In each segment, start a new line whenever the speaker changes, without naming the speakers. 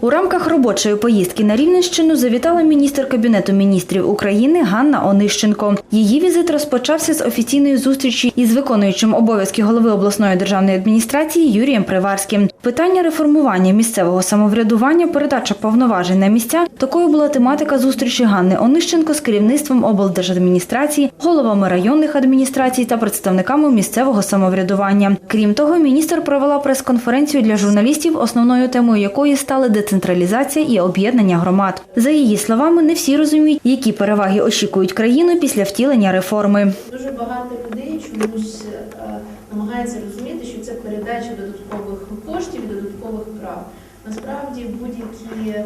У рамках робочої поїздки на Рівненщину завітала міністр Кабінету міністрів України Ганна Онищенко. Її візит розпочався з офіційної зустрічі із виконуючим обов'язки голови обласної державної адміністрації Юрієм Приварським. Питання реформування місцевого самоврядування, передача повноважень на місця – такою була тематика зустрічі Ганни Онищенко з керівництвом облдержадміністрації, головами районних адміністрацій та представниками місцевого самоврядування. Крім того, міністр провела прес-конференцію для журналістів, основною темою якої стали децентралізація і об'єднання громад. За її словами, не всі розуміють, які переваги очікують країну після втілення реформи.
Дуже багато людей чомусь е, намагається розуміти, що це передача додаткових коштів додаткових прав. Насправді будь-які е,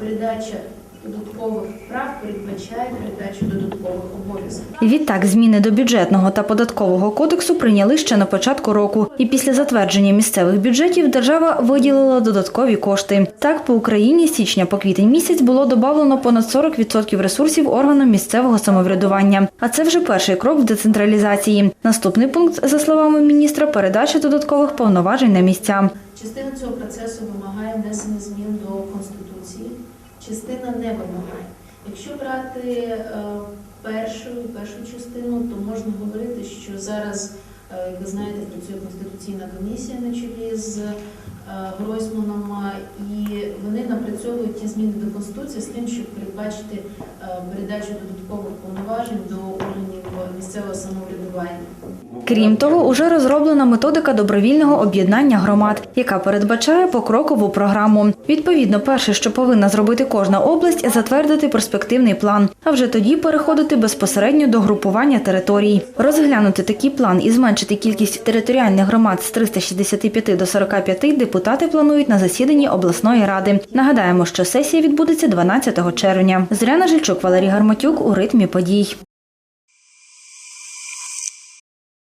передача додаткових прав передбачає передачу додаткових обов'язків.
Відтак, зміни до бюджетного та податкового кодексу прийняли ще на початку року. І після затвердження місцевих бюджетів держава виділила додаткові кошти. Так, по Україні з січня по квітень місяць було додано понад 40% ресурсів органам місцевого самоврядування. А це вже перший крок в децентралізації. Наступний пункт, за словами міністра, передача додаткових повноважень на місця.
Частина цього процесу вимагає внесення змін до Конституції, частина не вимагає. Якщо брати е, першу, першу частину, то можна говорити, що зараз, е, як ви знаєте, працює Конституційна комісія на чолі з е, Гройсманом, і вони напрацьовують ті зміни до Конституції з тим, щоб передбачити передачу додаткових повноважень до органів місцевого самоврядування.
Крім того, уже розроблена методика добровільного об'єднання громад, яка передбачає покрокову програму. Відповідно, перше, що повинна зробити кожна область, затвердити перспективний план, а вже тоді переходити безпосередньо до групування територій. Розглянути такий план і зменшити кількість територіальних громад з 365 до 45 депутати планують на засіданні обласної ради. Нагадаємо, що сесія відбудеться 12 червня. Зоряна Жильчук, Валерій Гарматюк у ритмі подій.